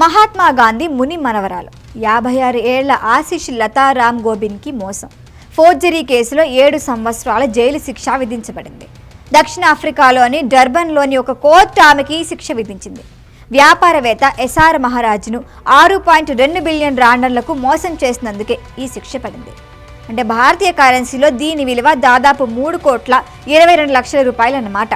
మహాత్మా గాంధీ ముని మనవరాలు. యాభై ఆరు ఏళ్ళ ఆశిష్ లతారామ్ గోబిన్కి మోసం. ఫోర్జరీ కేసులో ఏడు సంవత్సరాల జైలు శిక్ష విధించబడింది. దక్షిణాఫ్రికాలోని డర్బన్లోని ఒక కోర్టు ఆమెకి ఈ శిక్ష విధించింది. వ్యాపారవేత్త ఎస్ఆర్ మహారాజ్ను ఆరు పాయింట్ రెండు బిలియన్ రాండర్లకు మోసం చేసినందుకే ఈ శిక్ష పడింది. అంటే భారతీయ కరెన్సీలో దీని విలువ దాదాపు మూడు కోట్ల ఇరవై రెండు లక్షల రూపాయలు అన్నమాట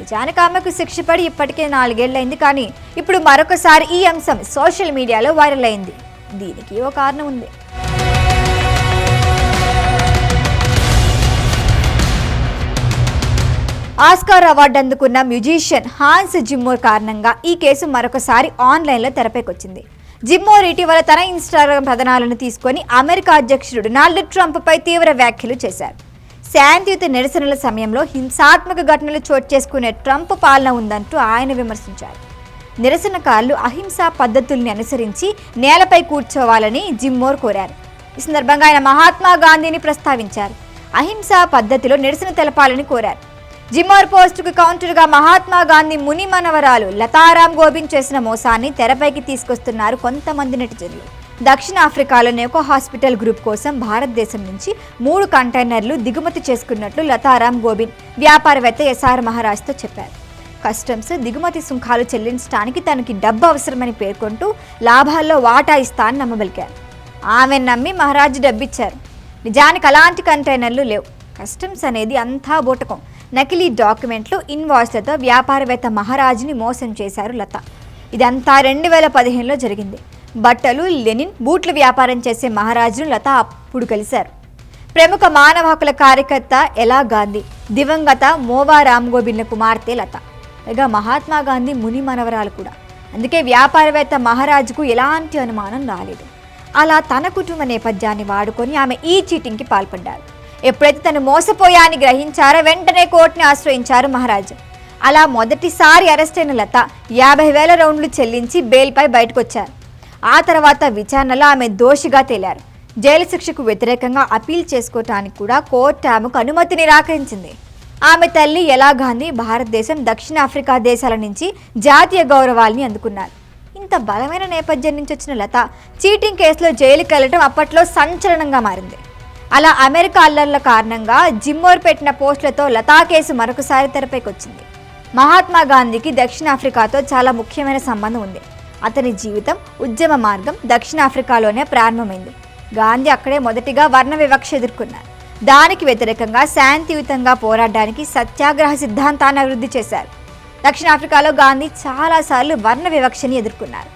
నిజానికి ఆమెకు శిక్ష పడి ఇప్పటికే నాలుగేళ్ళైంది కానీ ఇప్పుడు మరొకసారి ఈ అంశం సోషల్ మీడియాలో వైరల్ అయింది. దీనికి ఓ కారణం ఉంది. ఆస్కార్ అవార్డు అందుకున్న మ్యూజిషియన్ హాన్స్ జిమ్మోర్ కారణంగా ఈ కేసు మరొకసారి ఆన్లైన్లో తెరపైకొచ్చింది. జిమ్మోర్ ఇటీవల తన ఇన్స్టాగ్రామ్ కథనాలను తీసుకొని అమెరికా అధ్యక్షుడు డొనాల్డ్ ట్రంప్పై తీవ్ర వ్యాఖ్యలు చేశారు. శాంతియుత నిరసనల సమయంలో హింసాత్మక ఘటనలు చోటు చేసుకునే ట్రంప్ పాలన ఉందంటూ ఆయన విమర్శించారు. నిరసనకారులు అహింసా పద్ధతుల్ని అనుసరించి నేలపై కూర్చోవాలని జిమ్మోర్ కోరారు. ఈ సందర్భంగా ఆయన మహాత్మా గాంధీని ప్రస్తావించారు. అహింసా పద్ధతిలో నిరసన తెలపాలని కోరారు. జిమ్మోర్ పోస్టుకు కౌంటర్గా మహాత్మా గాంధీ ముని మనవరాలు లతారాం గోబింద్ చేసిన మోసాన్ని తెరపైకి తీసుకొస్తున్నారు కొంతమంది నెటిజన్లు. దక్షిణాఫ్రికాలోని ఒక హాస్పిటల్ గ్రూప్ కోసం భారతదేశం నుంచి మూడు కంటైనర్లు దిగుమతి చేసుకున్నట్లు లతారాం గోబింద్ వ్యాపారవేత్త ఎస్ఆర్ మహారాజ్తో చెప్పారు. కస్టమ్స్ దిగుమతి సుంకాలు చెల్లించడానికి తనకి డబ్బు అవసరమని పేర్కొంటూ లాభాల్లో వాటా ఇస్తా అని నమ్మబలికారు. ఆమె నమ్మి మహారాజ్ డబ్బిచ్చారు. నిజానికి అలాంటి కంటైనర్లు లేవు. కస్టమ్స్ అనేది అంతా బూటకం. నకిలీ డాక్యుమెంట్లు ఇన్వాయిస్లతో వ్యాపారవేత్త మహారాజుని మోసం చేశారు లత. ఇదంతా రెండు వేల పదిహేనులో జరిగింది. బట్టలు లెనిన్ బూట్ల వ్యాపారం చేసే మహారాజును లత అప్పుడు కలిశారు. ప్రముఖ మానవ హక్కుల కార్యకర్త ఎలా గాంధీ దివంగత మోవా రామ్ గోబింద్ల కుమార్తె లత పైగా మహాత్మా గాంధీ ముని మనవరాలు కూడా. అందుకే వ్యాపారవేత్త మహారాజుకు ఎలాంటి అనుమానం రాలేదు. అలా తన కుటుంబ నేపథ్యాన్ని వాడుకొని ఆమె ఈ చీటింగ్కి పాల్పడ్డారు. ఎప్పుడైతే తను మోసపోయాని గ్రహించారో వెంటనే కోర్టుని ఆశ్రయించారు మహారాజు. అలా మొదటిసారి అరెస్ట్ అయిన లత యాభై వేల రౌండ్లు చెల్లించి బెయిల్పై బయటకొచ్చారు. ఆ తర్వాత విచారణలో ఆమె దోషిగా తేలారు. జైలు శిక్షకు వ్యతిరేకంగా అపీల్ చేసుకోవటానికి కూడా కోర్టు ఆమెకు అనుమతి నిరాకరించింది. ఆమె తల్లి ఎలా గాంధీ భారతదేశం దక్షిణాఫ్రికా దేశాల నుంచి జాతీయ గౌరవాల్ని అందుకున్నారు. ఇంత బలమైన నేపథ్యం నుంచి వచ్చిన లత చీటింగ్ కేసులో జైలుకి వెళ్ళటం అప్పట్లో సంచలనంగా మారింది. అలా అమెరికా అల్లర్ల కారణంగా జిమ్మోర్ పెట్టిన పోస్టులతో లతా కేసు మరొకసారి తెరపైకి వచ్చింది మహాత్మా గాంధీకి దక్షిణాఫ్రికాతో చాలా ముఖ్యమైన సంబంధం ఉంది. అతని జీవితం ఉద్యమ మార్గం దక్షిణాఫ్రికాలోనే ప్రారంభమైంది. గాంధీ అక్కడే మొదటిగా వర్ణ వివక్ష ఎదుర్కొన్నారు. దానికి వ్యతిరేకంగా శాంతియుతంగా పోరాడడానికి సత్యాగ్రహ సిద్ధాంతాన్ని అభివృద్ధి చేశారు. దక్షిణాఫ్రికాలో గాంధీ చాలాసార్లు వర్ణ వివక్షని ఎదుర్కొన్నారు.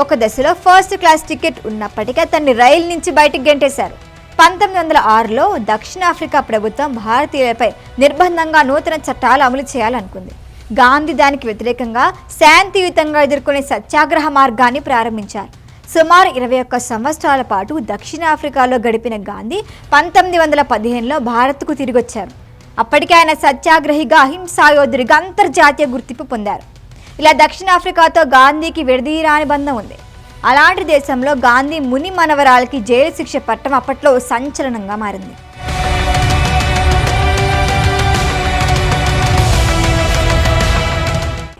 ఒక దశలో ఫస్ట్ క్లాస్ టికెట్ ఉన్నప్పటికీ అతన్ని రైలు నుంచి బయటకు గెంటేశారు. పంతొమ్మిది వందల ఆరులో దక్షిణాఫ్రికా ప్రభుత్వం భారతీయులపై నిర్బంధంగా నూతన చట్టాలు అమలు చేయాలనుకుంది. గాంధీ దానికి వ్యతిరేకంగా శాంతియుతంగా ఎదుర్కొనే సత్యాగ్రహ మార్గాన్ని ప్రారంభించారు. సుమారు ఇరవై ఒక్క సంవత్సరాల పాటు దక్షిణాఫ్రికాలో గడిపిన గాంధీ పంతొమ్మిది వందల పదిహేనులో భారత్కు తిరిగొచ్చారు. అప్పటికే ఆయన సత్యాగ్రహిగా అహింసాయోధుడిగా అంతర్జాతీయ గుర్తింపు పొందారు. ఇలా దక్షిణాఫ్రికాతో గాంధీకి విడదీరాని బంధం ఉంది. అలాంటి దేశంలో గాంధీ ముని మనవరాలకి జైలు శిక్ష పట్టడం అప్పట్లో సంచలనంగా మారింది.